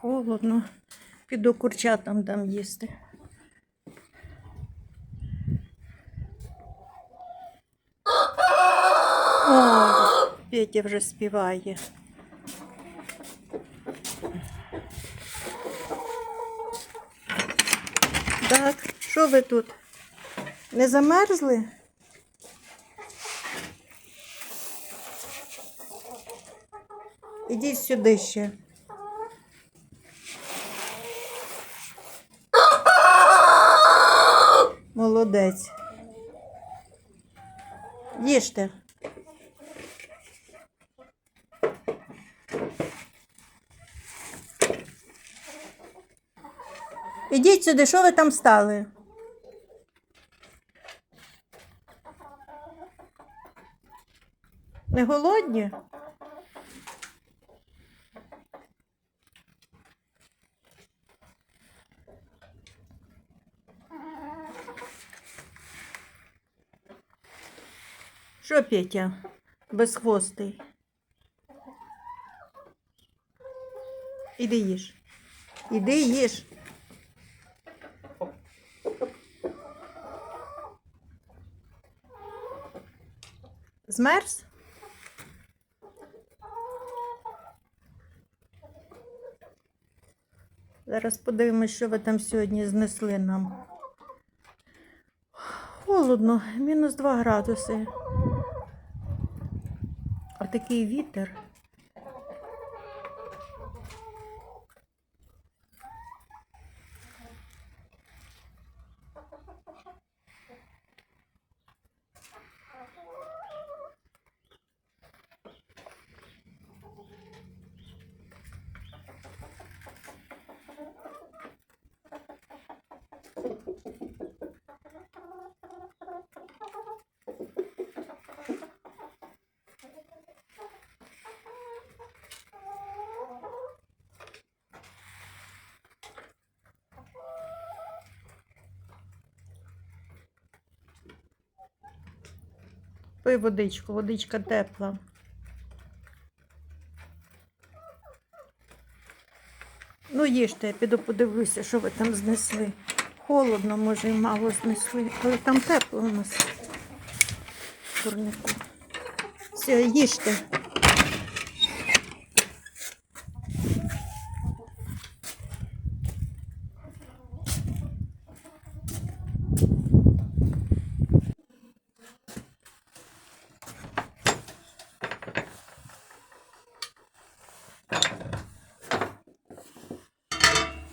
Холодно. Піду курчатам дам їсти. Петя вже співає. Так, що ви тут? Не замерзли? Ідіть сюди ще. Молодець. Їжте. Ідіть сюди, що ви там стали? Не голодні? Що, Петя? Безхвостий. Іди їж. Іди їж. Змерз? Зараз подивимось, що ви там сьогодні знесли нам. Холодно, мінус 2 градуси. Такий вітер. Пий водичку, водичка тепла. Ну, їжте, я піду подивлюся, що ви там знесли. Холодно, може, і мало знесли, але там тепло у нас. Турнику. Все, їжте.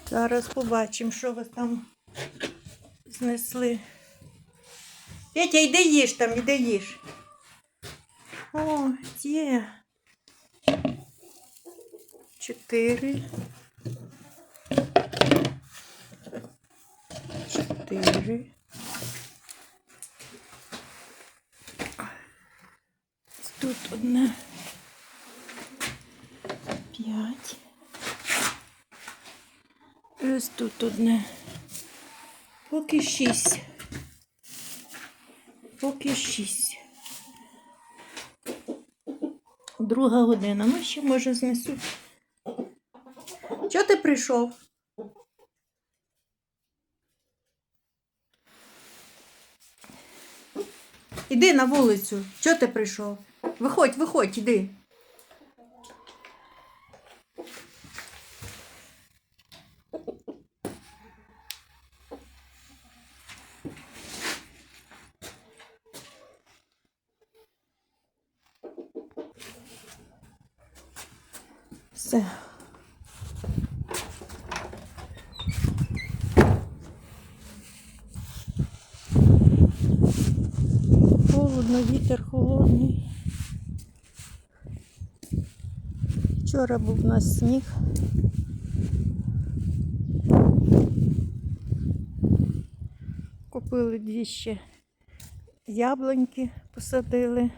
Зараз побачимо, що ви там знесли. Петя, йди їж там, іди їж. О, є. Чотири. Чотири. Тут одне. П'ять. Ось тут одне. Поки шість. Поки шість. Друга година. Ну, ще може знесуть. Чого ти прийшов? Іди на вулицю. Чого ти прийшов? Виходь, виходь, іди. Все. Холодно, вітер холодний. Вчора був у нас сніг. Купили дві ще яблуньки, посадили.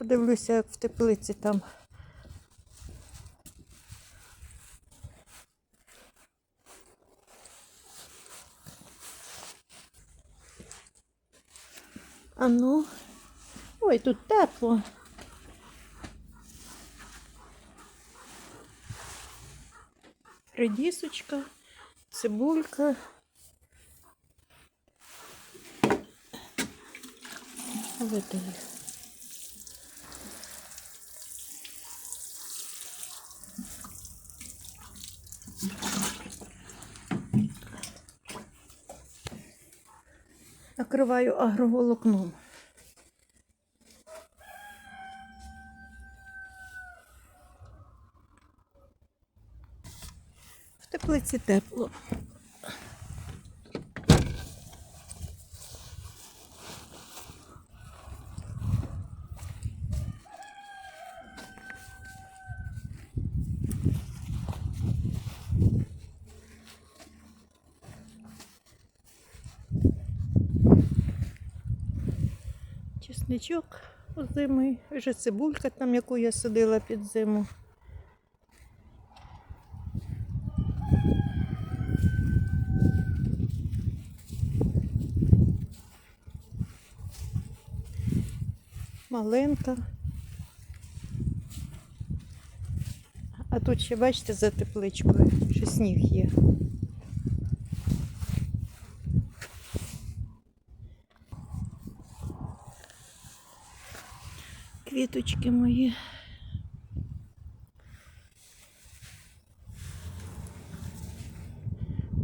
Подивлюся, як в теплиці там. А ну. Ой, тут тепло. редісочка, цибулька. Видаю. Накриваю агроволокном. В теплиці тепло. Чесничок озимий, вже цибулька там, яку я садила під зиму. Маленька. А тут ще, бачите, за тепличкою, ще сніг є. Квіточки мої.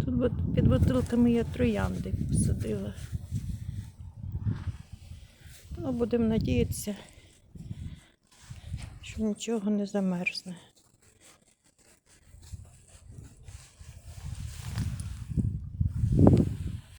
Тут під бутилками я троянди посадила. Ну, будемо надіятися, що нічого не замерзне.